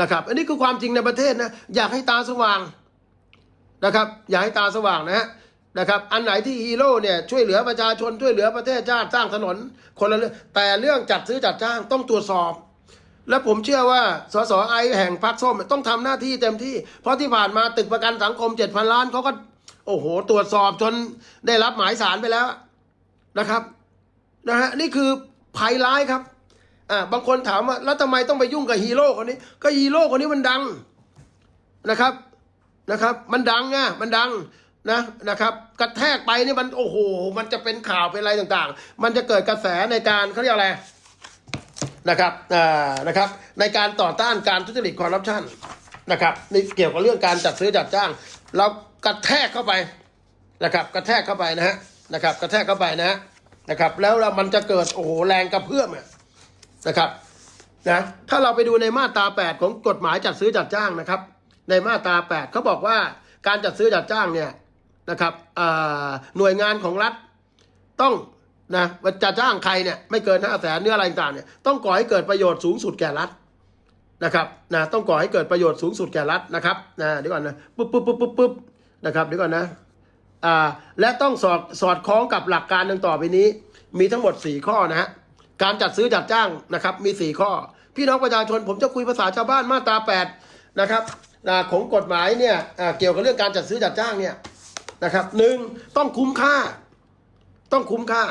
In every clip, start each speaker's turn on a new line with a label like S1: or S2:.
S1: นะครับ อันนี้คือความจริงในประเทศนะอยากให้ตาสว่างนะครับ อยากให้ตาสว่างนะฮะนะครับ อันไหนที่ฮีโร่เนี่ยช่วยเหลือประชาชนช่วยเหลือประเทศชาติสร้างถนนคนละเรื่องแต่เรื่องจัดซื้อจัดจ้างต้องตรวจสอบ และผมเชื่อว่าสสไอแห่งพรรคส้มต้องทำหน้าที่เต็มที่ เพราะที่ผ่านมาตึกประกันสังคมเจ็ดพันล้านเขาก็ โอ้โห ตรวจสอบจนได้รับหมายสารไปแล้วนะครับนะฮะนี่คือภัยร้ายครับ อ่าบางคนถามว่าแล้วทำไมต้องไปยุ่งกับฮีโร่คนนี้ ก็ฮีโร่คนนี้มันดังนะครับนะครับ มันดังอะมันดังนะนะครับ กระแทกไปนี่มันโอ้โห มันจะเป็นข่าวเป็นอะไรต่างๆ มันจะเกิดกระแสในการเขาเรียกอะไรนะครับอ่านะครับ ในการต่อต้านการทุจริตคอร์รัปชันนะครับนี่เกี่ยวกับเรื่องการจัดซื้อจัดจ้าง เรากระแทกเข้าไปนะครับ กระแทกเข้าไปนะฮะนะครับ กระแทกเข้าไปนะฮะนะครับ แล้วมันจะเกิดโอ้โหแรงกระเพื่อมอะ นะครับนะถ้าเราไปดูในมาตรา 8 ของกฎหมายจัดซื้อจัดจ้างนะครับ ในมาตรา 8เขาบอกว่าการจัดซื้อจัดจ้างเนี่ยนะครับหน่วยงานของรัฐต้องนะว่าจะจ้างใครเนี่ยไม่เกินห้าแสนเนื้ออะไรต่างเนี่ยต้องก่อให้เกิดประโยชน์สูงสุดแก่รัฐนะครับนะต้องก่อให้เกิดประโยชน์สูงสุดแก่รัฐนะครับนะเดี๋ยวก่อนนะปุ๊บปุ๊บปุ๊บปุ๊บปุ๊บนะครับเดี๋ยวก่อนนะอ่าและต้องสอดสอดคล้องกับหลักการดังต่อไปนี้ มีทั้งหมด 4 ข้อนะฮะ การจัดซื้อจัดจ้างนะครับมี 4 ข้อ พี่น้องประชาชนผมจะคุยภาษาชาวบ้านมาตรา8นะครับของกฎหมายเนี่ยเกี่ยวกับเรื่องการจัดซื้อจัดจ้างเนี่ยนะครับหนึ่งต้องคุ้มค่า ต้องคุ้มค่า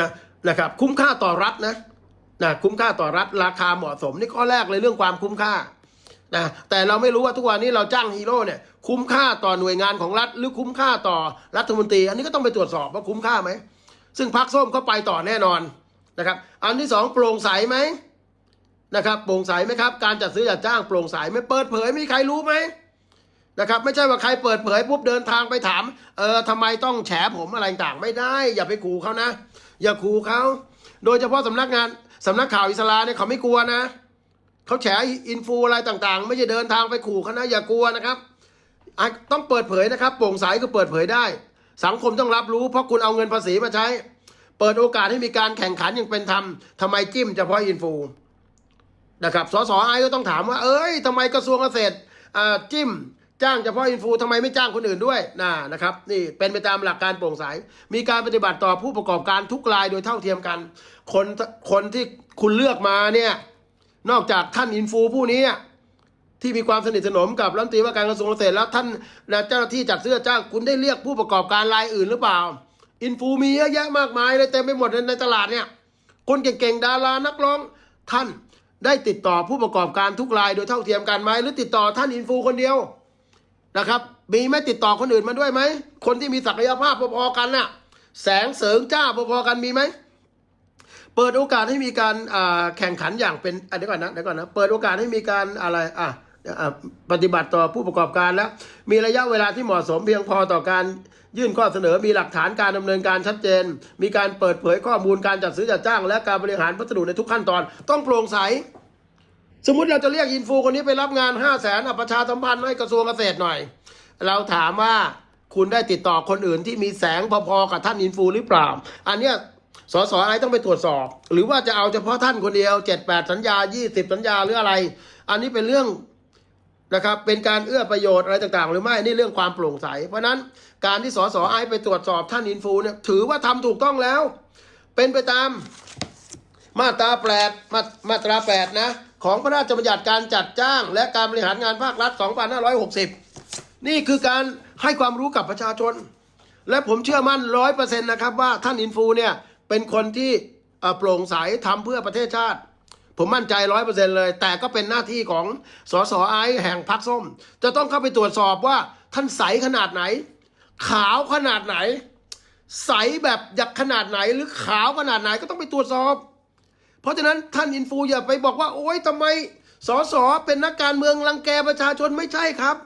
S1: นะนะครับคุ้มค่าต่อรัฐนะนะคุ้มค่าต่อรัฐราคาเหมาะสมนี่ข้อแรกเลยเรื่องความคุ้มค่านะแต่เราไม่รู้ว่าทุกวันนี้เราจ้างฮีโร่เนี่ยคุ้มค่าต่อหน่วยงานของรัฐ หรือคุ้มค่าต่อรัฐมนตรี อันนี้ก็ต้องไปตรวจสอบว่าคุ้มค่าไหมซึ่งพรรคส้มเขาไปต่อแน่นอน นะครับ อันที่สองโปร่งใสไหมนะครับ โปร่งใสไหมครับ การจัดซื้อจัดจ้างโปร่งใสไหม่เปิดเผยมีใครรู้ไหมนะครับ ไม่ใช่ว่าใครเปิดเผยปุ๊บเดินทางไปถาม เออทำไมต้องแฉผมอะไรต่างไม่ได้ อย่าไปขู่เขานะ อย่าขู่เขา โดยเฉพาะสำนักงานสำนักข่าวอิสลาเนี่ยเขาไม่กลัวนะเขาแฉอินฟูอะไรต่างๆ ไม่ใช่เดินทางไปขู่เขานะอย่ากลัวนะครับต้องเปิดเผยนะครับ โปร่งใสก็เปิดเผยได้ สังคมต้องรับรู้เพราะคุณเอาเงินภาษีมาใช้ เปิดโอกาสให้มีการแข่งขันอย่างเป็นธรรมทำไมจิ้มเฉพาะอินฟูนะครับ สสไอก็ต้องถามว่า เอ้ยทำไมกระทรวงเกษตรอ่าจิ้มจ้างเฉพาะอินฟูทำไมไม่จ้างคนอื่นด้วยนะนะครับ นี่เป็นไปตามหลักการโปร่งใส มีการปฏิบัติต่อผู้ประกอบการทุกรายโดยเท่าเทียมกัน คนคนที่คุณเลือกมาเนี่ย นอกจากท่านอินฟูผู้นี้ที่มีความสนิทสนมกับรัฐมนตรีว่าการกระทรวงเกษตรแล้วท่านและเจ้าหน้าที่จัดซื้อจ้างคุณได้เรียกผู้ประกอบการรายอื่นหรือเปล่า อินฟูมีเยอะแยะมากมายเลยเต็มไปหมดในตลาดเนี่ย คนเก่งๆ ดารานักร้องท่านได้ติดต่อผู้ประกอบการทุกรายโดยเท่าเทียมกันไหมหรือติดต่อท่านอินฟูคนเดียวนะครับ มีไหมติดต่อคนอื่นมาด้วยไหม คนที่มีศักยภาพพอๆกันน่ะ แสงเสริงจ้าพอๆกันมีไหม เปิดโอกาสให้มีการแข่งขันอย่างเป็นเดี๋ยวก่อนนะเดี๋ยวก่อนนะ เปิดโอกาสให้มีการอะไรอะ ปฏิบัติต่อผู้ประกอบการแล้ว มีระยะเวลาที่เหมาะสมเพียงพอต่อการยื่นข้อเสนอมีหลักฐานการดำเนินการชัดเจน มีการเปิดเผยข้อมูลการจัดซื้อจัดจ้าง และการบริหารพัสดุในทุกขั้นตอน ต้องโปร่งใส สมมุติเราจะเรียกอินฟูคนนี้ไปรับงาน5 0 0แสนประชาสัมพันธ์ให้กระทรวงเกษตรหน่อย เราถามว่าคุณได้ติดต่อคนอื่นที่มีแสงพอๆกับท่านอินฟูหรือเปล่า อันเนี้ยสสอะไรต้องไปตรวจสอบ หรือว่าจะเอาเฉพาะท่านคนเดียว 7 8 สัญญา 20 สัญญาหรืออะไร อันนี้เป็นเรื่อง นะครับเป็นการเอื้อประโยชน์อะไรต่างๆ หรือไม่นี่เรื่องความโปร่งใส เพราะนั้นการที่สสไอไปตรวจสอบท่านอินฟูเนี่ยถือว่าทำถูกต้องแล้ว เป็นไปตามมาตราแปดมามาตราแปดนะของพระราชบัญญัติการจัดจ้าง และการบริหารงานภาครัฐ 2560 นี่คือการให้ความรู้กับประชาชน และผมเชื่อมั่นร้อยเปอร์เซ็นต์นะครับว่าท่านอินฟูเนี่ยเป็นคนที่โปร่งใสทำเพื่อประเทศชาติ ผมมั่นใจร้อยเปอร์เซ็นเลย แต่ก็เป็นหน้าที่ของสสไอแห่งพรรคส้ม จะต้องเข้าไปตรวจสอบว่าท่านใสขนาดไหน ขาวขนาดไหน ใสแบบหยักขนาดไหน หรือขาวขนาดไหนก็ต้องไปตรวจสอบ เพราะฉะนั้นท่านอินฟูอย่าไปบอกว่า โอ๊ยทำไมสสเป็นนักการเมืองรังแกประชาชนไม่ใช่ครับ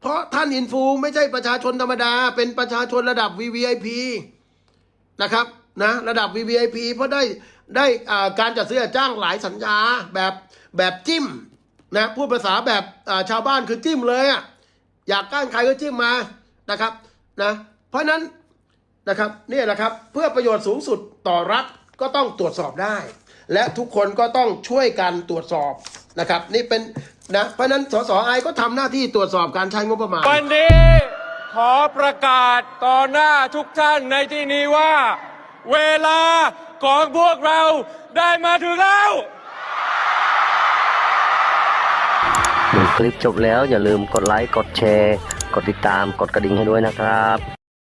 S1: เพราะท่านอินฟูไม่ใช่ประชาชนธรรมดา เป็นประชาชนระดับ VVIP นะครับ นะระดับ VVIP เพราะได้ได้การจัดซื้อจ้างหลายสัญญาแบบแบบจิ้มนะพูดภาษาแบบชาวบ้านคือจิ้มเลยอะอยากก้านใครก็จิ้มมานะครับนะเพราะนั้นนะครับนี่นะครับเพื่อประโยชน์สูงสุดต่อรัฐก็ต้องตรวจสอบได้ และทุกคนก็ต้องช่วยกันตรวจสอบนะครับ นี่เป็นนะเพราะฉะนั้นสสไอก็ทำหน้าที่ตรวจสอบการใช้งบประมาณ
S2: วันนี้ขอประกาศต่อหน้าทุกท่านในที่นี้ว่า เวลาของพวกเราได้มาถึงแล้ว
S3: ดูคลิปจบแล้วอย่าลืมกดไลค์ กดแชร์ กดติดตาม กดกระดิ่งให้ด้วยนะครับ